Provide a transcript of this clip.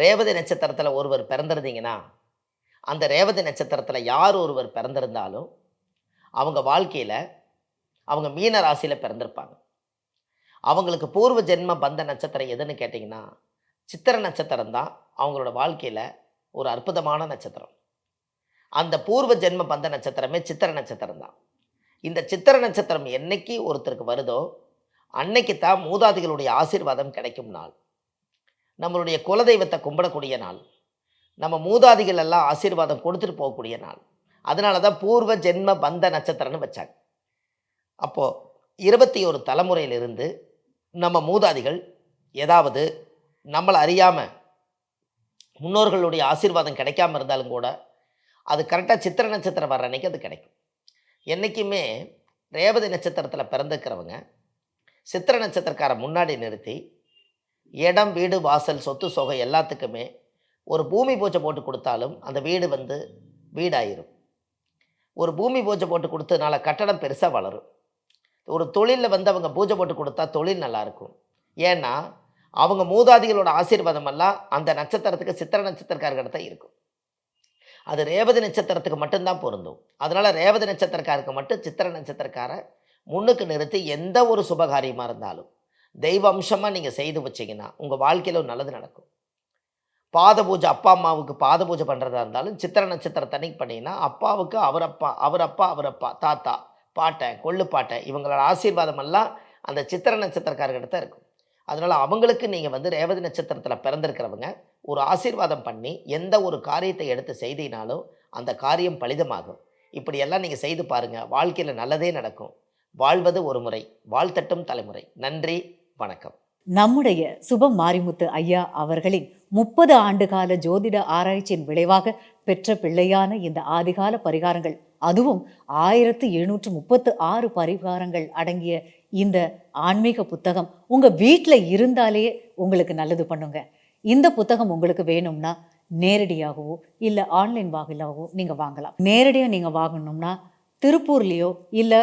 ரேவதி நட்சத்திரத்தில் ஒருவர் பிறந்திருந்தீங்கன்னா அந்த ரேவதி நட்சத்திரத்தில் யார் ஒருவர் பிறந்திருந்தாலும் அவங்க வாழ்க்கையில் அவங்க மீன ராசியில் பிறந்திருப்பாங்க. அவங்களுக்கு பூர்வ ஜென்ம பந்த நட்சத்திரம் எதுன்னு கேட்டிங்கன்னா சித்திர நட்சத்திரம் தான் அவங்களோட வாழ்க்கையில் ஒரு அற்புதமான நட்சத்திரம். அந்த பூர்வ ஜென்ம பந்த நட்சத்திரமே சித்திர நட்சத்திரம் தான். இந்த சித்திர நட்சத்திரம் என்னைக்கு ஒருத்தருக்கு வருதோ அன்னைக்கு தான் மூதாதிகளுடைய ஆசீர்வாதம் கிடைக்கும் நாள். நம்மளுடைய குலதெய்வத்தை கும்பிடக்கூடிய நாள். நம்ம மூதாதிகள் எல்லாம் ஆசீர்வாதம் கொடுத்துட்டு போகக்கூடிய நாள். அதனால தான் பூர்வ ஜென்ம பந்த நட்சத்திரம்னு வச்சாங்க. அப்போது இருபத்தி ஒரு தலைமுறையிலிருந்து நம்ம மூதாதிகள் ஏதாவது நம்மளை அறியாமல் முன்னோர்களுடைய ஆசீர்வாதம் கிடைக்காம இருந்தாலும் கூட அது கரெக்டாக சித்திர நட்சத்திரம் வர்ற அன்றைக்கி அது கிடைக்கும். என்றைக்குமே ரேவதி நட்சத்திரத்தில் பிறந்துக்கிறவங்க சித்திர நட்சத்திரக்காரை முன்னாடி நிறுத்தி இடம் வீடு வாசல் சொத்து சொகை எல்லாத்துக்குமே ஒரு பூமி பூஜை போட்டு கொடுத்தாலும் அந்த வீடு வந்து வீடாயிரும். ஒரு பூமி பூஜை போட்டு கொடுத்ததுனால கட்டடம் பெருசாக வளரும். ஒரு தொழிலில் வந்து அவங்க பூஜை போட்டு கொடுத்தா தொழில் நல்லாயிருக்கும் ஏன்னா அவங்க மூதாதிகளோட ஆசீர்வாதம் எல்லாம் அந்த நட்சத்திரத்துக்கு சித்திர நட்சத்திரக்காரர்கிட்ட தான் இருக்கும். அது ரேவதி நட்சத்திரத்துக்கு மட்டும்தான் பொருந்தும். அதனால் ரேவதி நட்சத்திரக்காருக்கு மட்டும் சித்திர நட்சத்திரக்காரை முன்னுக்கு நிறுத்தி எந்த ஒரு சுபகாரியமாக இருந்தாலும் தெய்வ அம்சமாக நீங்கள் செய்து வச்சிங்கன்னா உங்கள் வாழ்க்கையில் ஒரு நல்லது நடக்கும். பாத பூஜை அப்பா அம்மாவுக்கு பாத பூஜை பண்ணுறதா இருந்தாலும் சித்திர நட்சத்திரத்தன்னைக்கு பண்ணிங்கன்னா அப்பாவுக்கு அவர் அப்பா அவர் அப்பா அவர் அப்பா தாத்தா பாட்டன் கொள்ளு பாட்டன் இவங்களோட ஆசீர்வாதம் எல்லாம் அந்த சித்திர நட்சத்திரக்காரர்கிட்ட தான் இருக்கும். அதனால் அவங்களுக்கு நீங்கள் வந்து ரேவதி நட்சத்திரத்தில் பிறந்திருக்கிறவங்க ஒரு ஆசீர்வாதம் பண்ணி எந்த ஒரு காரியத்தை எடுத்து செய்தினாலும் அந்த காரியம் பலிதமாகும். இப்படியெல்லாம் நீங்கள் செய்து பாருங்கள் வாழ்க்கையில் நல்லதே நடக்கும். வாழ்வது ஒரு முறை வாழ்த்தட்டும் தலைமுறை. நன்றி. வணக்கம். நம்முடைய சுபம் மாரிமுத்து ஐயா அவர்களின் முப்பது ஆண்டுகால ஜோதிட ஆராய்ச்சியின் விளைவாக பெற்ற பிள்ளையான இந்த ஆதிகால பரிகாரங்கள் அதுவும் ஆயிரத்து எழுநூற்று முப்பத்து ஆறு பரிகாரங்கள் அடங்கிய இந்த ஆன்மீக புத்தகம் உங்கள் வீட்டில் இருந்தாலே உங்களுக்கு நல்லது பண்ணுங்க. இந்த புத்தகம் உங்களுக்கு வேணும்னா நேரடியாகவோ இல்லை ஆன்லைன் வாயிலாகவோ நீங்கள் வாங்கலாம். நேரடியாக நீங்கள் வாங்கணும்னா திருப்பூர்லேயோ இல்லை